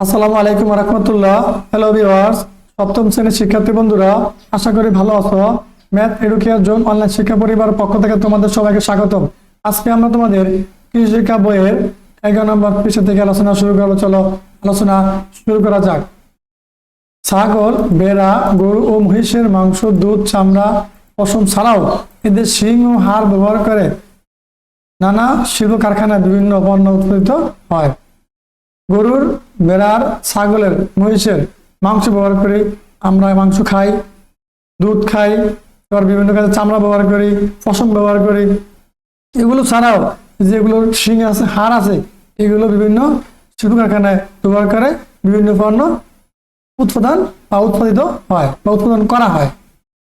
আসসালামু আলাইকুম রহমতুল্লাহ। Hello viewers সপ্তম শ্রেণির শিক্ষার্থী বন্ধুরা, আশা করি ভালো আছো। ম্যাথ এডুকেয়ার জোন অনলাইন শিক্ষা পরিবার পক্ষ থেকে তোমাদের সবাইকে স্বাগতম। আজকে আমরা তোমাদের কৃষি শিক্ষা বইয়ের এগারো নম্বর পৃষ্ঠা থেকে আলোচনা শুরু করব চলো, আলোচনা শুরু করা যাক। ছাগল বেড়া গরু ও মহিষের মাংস, দুধ, চামড়া, পশম ছাড়াও এদের শিং ও হাড় ব্যবহার করে নানা শিল্প কারখানায় বিভিন্ন পণ্য উৎপাদিত হয়। গরুর, বেড়ার, ছাগলের, মহিষের মাংস ব্যবহার করি। আমরা মাংস খাই, দুধ খাই এবার বিভিন্ন কাজে চামড়া ব্যবহার করি, পশম ব্যবহার করি। এগুলো ছাড়াও যেগুলো শিং আছে, হাড় আছে, এগুলো বিভিন্ন শিল্প কারখানায় ব্যবহার করে বিভিন্ন পণ্য উৎপাদন বা উৎপাদিত হয় বা উৎপাদন করা হয়।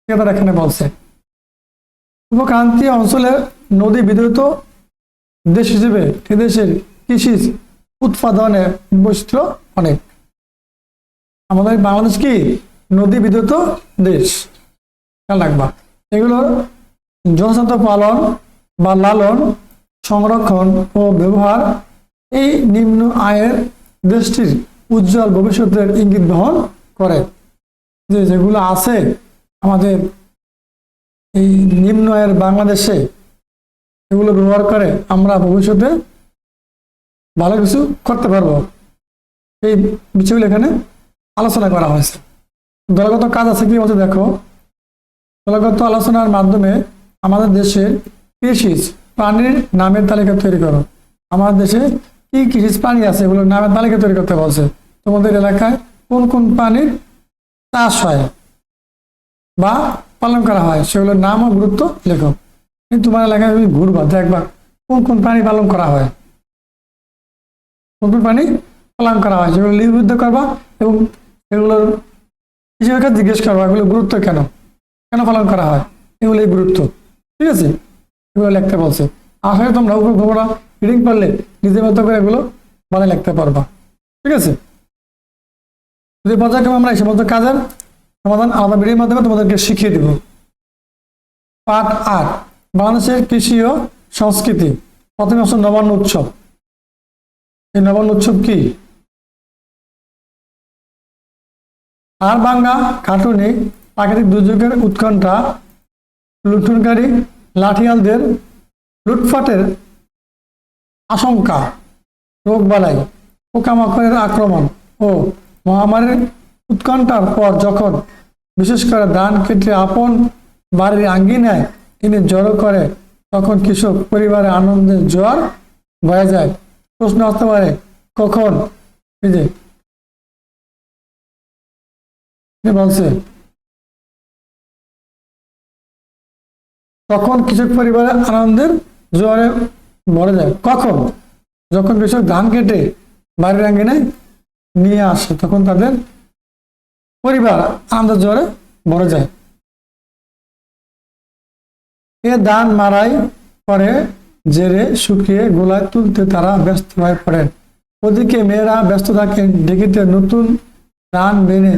তারা এখানে বলছে। উপক্রান্তীয় অঞ্চলের নদী বিদ্যুৎ দেশ হিসেবে এদেশের কৃষি উৎপাদনের বৈচিত্র্য অনেক। আমাদের বাংলাদেশ কি নদী বিদ্যুৎ দেশ? খেয়াল রাখবা। এগুলো যথাযথ পালন বা লালন, সংরক্ষণ ও ব্যবহার এই নিম্ন আয়ের দেশটির উজ্জ্বল ভবিষ্যতের ইঙ্গিত বহন করে। যে যেগুলো আছে আমাদের এই নিম্ন আয়ের বাংলাদেশে এগুলো ব্যবহার করে আমরা ভবিষ্যতে ভালো কিছু করতে পারব। এই বিষয়গুলো এখানে আলোচনা করা হয়েছে। দলগত কাজ আছে কি বলছে দেখো। দলগত আলোচনার মাধ্যমে আমাদের দেশের কৃষি প্রাণীর নামের তালিকা তৈরি করো। আমাদের দেশে কি কৃষি প্রাণী আছে এগুলোর নামের তালিকা তৈরি করতে বলছে। তোমাদের এলাকায় কোন কোন প্রাণীর চাষ হয় বা পালন করা হয় সেগুলোর নাম ও গুরুত্ব লেখো। কিন্তু তোমার এলাকায় তুমি ঘুরবা, দেখবা কোন কোন প্রাণী পালন করা হয়। কোন প্রাণী পালন করা হয় সেগুলো লিপিবদ্ধ করবা এবং এগুলোর কৃষকের জিজ্ঞেস করবা, এগুলো গুরুত্ব কেন? কেন পালন করা হয়? এগুলো গুরুত্ব। ঠিক আছে? এগুলো লিখতে বলছে। আসলে তোমরা উপর খবরা রিডিং পারলে নিজের মতো করে এগুলো মানে লিখতে পারবা। ঠিক আছে? যদি পর্যায়ক্রমে আমরা এই সমস্ত কাজের সমাধান আলাদা ভিডিওর মাধ্যমে তোমাদেরকে শিখিয়ে দেব। পাঠ আট, বাংলাদেশের কৃষি ও সংস্কৃতি, প্রথমে আসলে নবান্ন উৎসব। এই নবান্ন উৎসব কি? আর বাংলা কার্টুনে প্রাকৃতিক দুর্যোগের উৎকণ্ঠা, লুণ্ঠনকারী লাঠিয়ালদের লুটফাটের আশঙ্কা, রোগবালাই, পোকামাকড়ের আক্রমণ ও মহামারীর উৎকণ্ঠার পর যখন বিশেষ করে ধান কেটে আপন বাড়ির আঙ্গিনায় তিনি জড়ো করে, তখন কৃষক পরিবারে আনন্দের জোয়ার বয়ে যায়। প্রশ্ন আসতে পারে। কখন? এই যে। বলছে, তখন কৃষক পরিবারে আনন্দের জোয়ারে ভরে যায়। কখন? যখন কৃষক ধান কেটে বাড়ির আঙ্গিনায় নিয়ে আসে, তখন তাদের পরিবার আনন্দের জোয়ারে ভরে যায়। এ ধান মারাই করে জেরে শুকিয়ে গোলায় তুলতে তারা ব্যস্ত হয়ে পড়েন। ওদিকে মেয়েরা ব্যস্ত থাকেন ঢেকিতে নতুন ধান বেনে,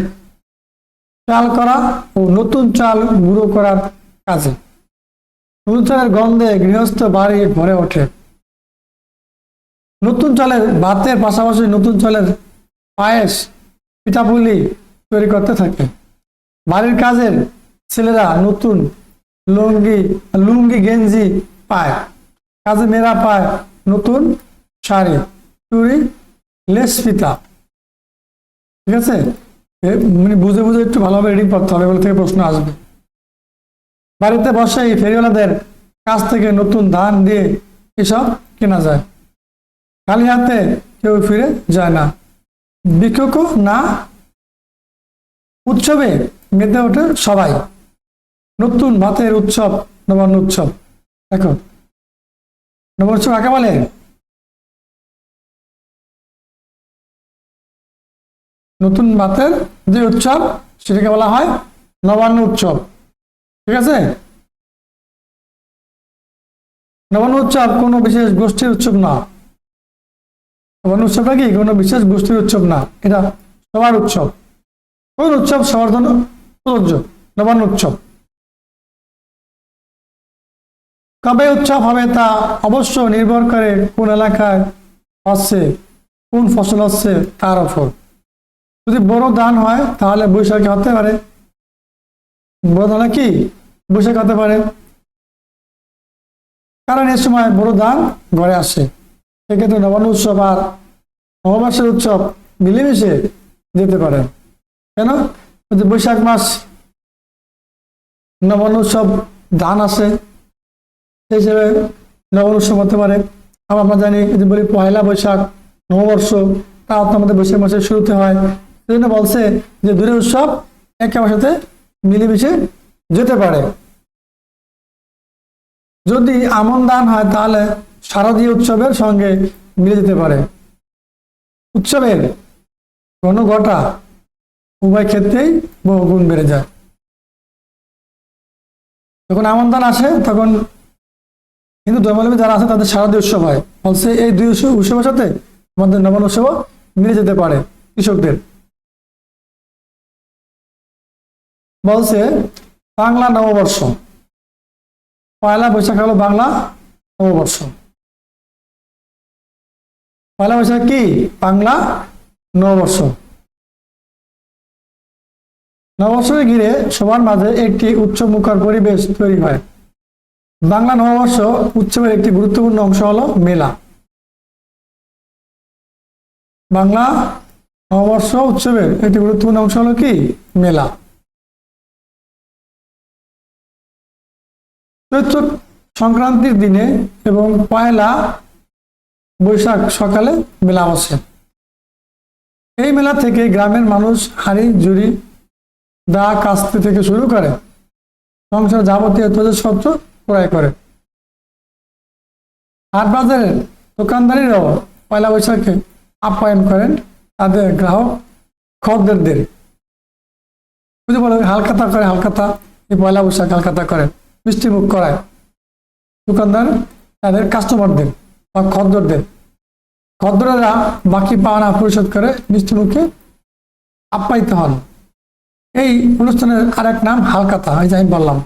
চাল করা ও নতুন চাল গুঁড়ো করার কাজে। চালের গন্ধে গৃহস্থ বাড়ি ভরে ওঠে। নতুন চালের ভাতের পাশাপাশি নতুন চালের পায়েস, পিঠাপুলি তৈরি করতে থাকে। বাড়ির কাজের ছেলেরা নতুন লুঙ্গি লুঙ্গি গেঞ্জি পায়। কাজে মেয়েরা পায় নতুন শাড়ি, চুড়ি, লেস ফিতা ঠিক আছে? মানে বুঝে বুঝে একটু ভালোভাবে রিডিং করতে হবে, এগুলো থেকে প্রশ্ন আসবে। বাড়িতে বসে এই ফেরিওয়ালাদের কাছ থেকে নতুন ধান দিয়ে এসব কেনা যায়। খালি হাতে কেউ ফিরে যায় না। বিক্ষোভ না। উৎসবে মেতে ওঠে সবাই। নতুন ভাতের উৎসব, নবান্ন উৎসব। দেখো নবান্ন উৎসব কাকে বলে? নতুন ভাতের যে উৎসব, সেটাকে বলা হয় নবান্ন উৎসব। ঠিক আছে? নবান্ন উৎসব কোনো বিশেষ গোষ্ঠীর উৎসব না। নবান্ন উৎসবটা কি? কোনো বিশেষ গোষ্ঠীর উৎসব না। এটা সবার উৎসব। কোন উৎসব সবার জন্য প্রযোজ্য? নবান্ন উৎসব। কবে উৎসব হবে তা অবশ্য নির্ভর করে কোন এলাকায় হচ্ছে, কোন ফসল হচ্ছে তার ওপর যদি বড় ধান হয় তাহলে বৈশাখে হতে পারে। বড় ধান কি? বৈশাখ হতে পারে। কারণ এ সময় বড় ধান ঘরে আসে। সেক্ষেত্রে নবান্ন উৎসব আর নববর্ষের উৎসব মিলেমিশে যেতে পারে। কেন? ওই যে বৈশাখ মাস নবান্ন উৎসব ধান আসে সেই হিসেবে উৎসব হতে পারে। আমরা জানি, যদি বলি পয়লা বৈশাখ নববর্ষ তাও তো আমাদের বৈশাখ মাসের শুরুতে হয়। সেই জন্য বলছে যে দূরের উৎসব একে সাথে মিলেমিশে যেতে পারে। যদি আমন দান হয়, তাহলে শারদীয় উৎসবের সঙ্গে মিলে যেতে পারে। উৎসবের কোনো ঘটা উভয় ক্ষেত্রেই বহু গুণ বেড়ে যায়। যখন আমন দান আসে, তখন হিন্দু ধর্মাবলম্বী যারা আছে তাদের শারদীয় উৎসব হয়। বলছে এই দুই উৎসবের সাথে আমাদের নবান্ন উৎসবও মিলে যেতে পারে কৃষকদের। বলছে, বাংলা নববর্ষ। পয়লা বৈশাখ হলো বাংলা নববর্ষ। পয়লা বৈশাখ কি? বাংলা নববর্ষ। নববর্ষকে ঘিরে সবার মাঝে একটি উচ্চ মুখর পরিবেশ তৈরি হয়। বাংলা নববর্ষ উৎসবের একটি গুরুত্বপূর্ণ অংশ হলো মেলা। বাংলা নববর্ষ উৎসবের একটি গুরুত্বপূর্ণ অংশ হলো কি? মেলা। চৈত্র সংক্রান্তির দিনে এবং পয়লা বৈশাখ সকালে মেলা বসে। এই মেলা থেকে গ্রামের মানুষ হাড়ি জুড়ি দা কাস্তে থেকে শুরু করে সংসার যাবতীয় তৈজসপত্র ক্রয় করে। হাট বাজারের দোকানদারিরাও পয়লা বৈশাখে আপ্যায়ন করেন তাদের গ্রাহক খদ্দেরদের। বুঝে বলে হালকাতা করে হালকাতা এই পয়লা বৈশাখ হালকাতা করে, মিষ্টি মুখ করায়। দোকানদার তাদের কাস্টমারদের বা খদ্দরদের। খদ্দরেরা বাকি পাওনা পরিশোধ করে মিষ্টি মুখে আপ্যায়িত হন। এই অনুষ্ঠানের আরেক নাম হালকাতা এই যে আমি বললাম।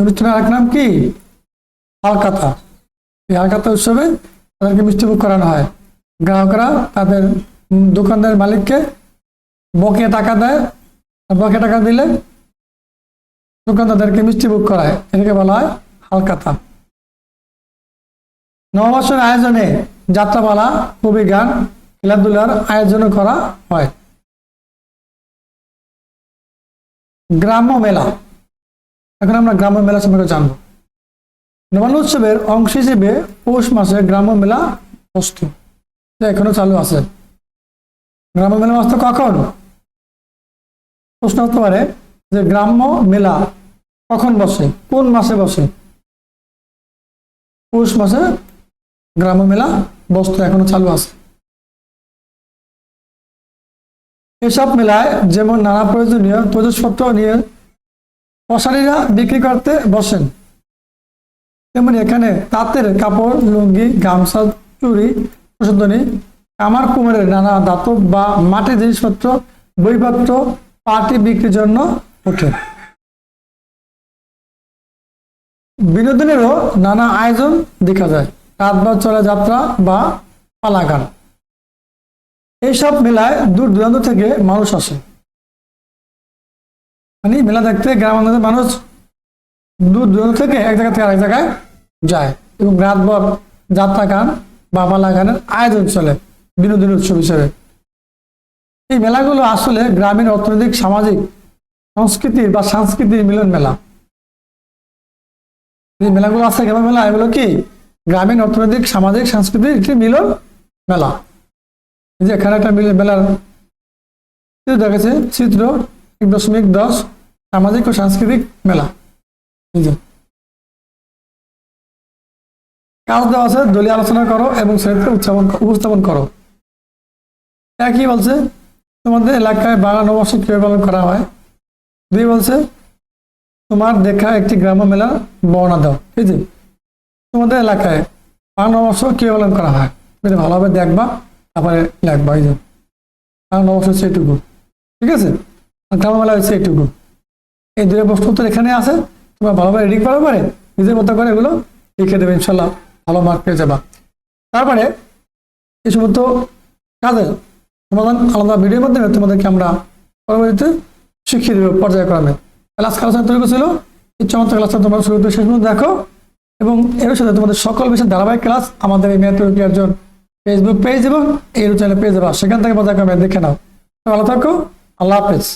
অনুষ্ঠানের আরেক নাম কি? হালকাতা। এই হালকাতা উৎসবে তাদেরকে মিষ্টিমুখ করানো হয়। গ্রাহকরা তাদের দোকানদার মালিককে বকে টাকা দেয়। আর বকেয়া টাকা দিলে দোকানদারদেরকে মিষ্টিমুখ করায়। এটাকে বলা হয় হালকাতা। নববর্ষের আয়োজনে যাত্রাপালা, কবি গান, খেলাধুলার আয়োজন করা হয়। গ্রাম্য মেলা। এখন আমরা গ্রাম্য মেলা সম্পর্কে জানব। নবান্ন উৎসবের অংশ হিসেবে পৌষ মাসে গ্রাম্য মেলা বস্তু। এখনও চালু আছে। গ্রাম্য মেলা বস্তু কখন? প্রশ্ন হতে পারে যে গ্রাম্য মেলা কখন বসে? কোন মাসে বসে? পৌষ মাসে গ্রাম্য মেলা বস্তু, এখনও চালু আছে। এসব মেলায় যেমন নানা প্রয়োজনীয় তৈজসপত্র নিয়ে কসারিরা বিক্রি করতে বসেন। তেমনি এখানে তাঁতের কাপড়, লুঙ্গি, গামছা, চুড়ি প্রসাধনী কামার কুমারের নানা দাতব বা মাটির জিনিসপত্র, বইপত্র পার্টি বিক্রির জন্য ওঠে। বিনোদনেরও নানা আয়োজন দেখা যায় রাতভর চলা যাত্রা বা পালাগান। এইসব মেলায় দূর দূরান্ত থেকে মানুষ আসে। মানে মেলা দেখতে গ্রামাঞ্চলের মানুষ দূর দূরান্ত থেকে এক জায়গা থেকে আরেক জায়গায় যায় এবং রাতভর যাত্রা গান বা পালা গানের আয়োজন চলে বিনোদন উৎসব হিসেবে। এই মেলাগুলো আসলে গ্রামীণ অর্থনৈতিক, সামাজিক, সংস্কৃতির বা সাংস্কৃতিক মিলন মেলা। এই মেলাগুলো আছে কেমন মেলা? এগুলো কি গ্রামীণ অর্থনৈতিক, সামাজিক, সাংস্কৃতিক একটি মিলন মেলা। যে এখানে একটা মেলার দেখেছে চিত্র এক দশমিক দশ সামাজিক ও সাংস্কৃতিক মেলা। কাজ দেওয়া আছে দলীয় আলোচনা করো এবং সেটাকে উৎসাপন উপস্থাপন করো। এটা কি বলছে? তোমাদের এলাকায় বাংলা নববর্ষ কীভাবে পালন করা হয়? দুই বলছে, তোমার দেখা একটি গ্রাম্য মেলা বর্ণনা দাও। ঠিক আছে তোমাদের এলাকায় বাংলা নববর্ষ কীভাবে পালন করা হয়? এটা ভালোভাবে দেখবা, তারপরে লেখবা। এই যে, বাংলা নববর্ষ হচ্ছে এটুকু। ঠিক আছে? আর গ্রাম্য মেলা হচ্ছে এটুকু। এই দুটো প্রশ্ন উত্তর এখানে আছে। তোমরা ভালোভাবে রেডি করার পরে নিজের মতো করে এগুলো লিখে দেবে ইনশাল্লাহ ভালো মার্ক পেয়ে যাবা। তারপরে এই সমস্ত কাজের সমাধান আলাদা ভিডিওর মাধ্যমে তোমাদেরকে আমরা পরবর্তীতে শিখিয়ে দেবো পর্যায়ক্রমে। আজকে আলোচনা তৈরি করেছিল এই চমৎকার ক্লাসটা তোমরা শুরু শেষ পর্যন্ত দেখো। এবং এর সাথে তোমাদের সকল বিষয়ের ধারাবাহিক ক্লাস আমাদের এই ম্যাথ একজন ফেসবুক পেজ এবং এই চ্যানেল পেয়ে যাবা। সেখান থেকে পর্যায়ক্রমে দেখে নাও। তো ভালো থাকো। আল্লাহ হাফেজ।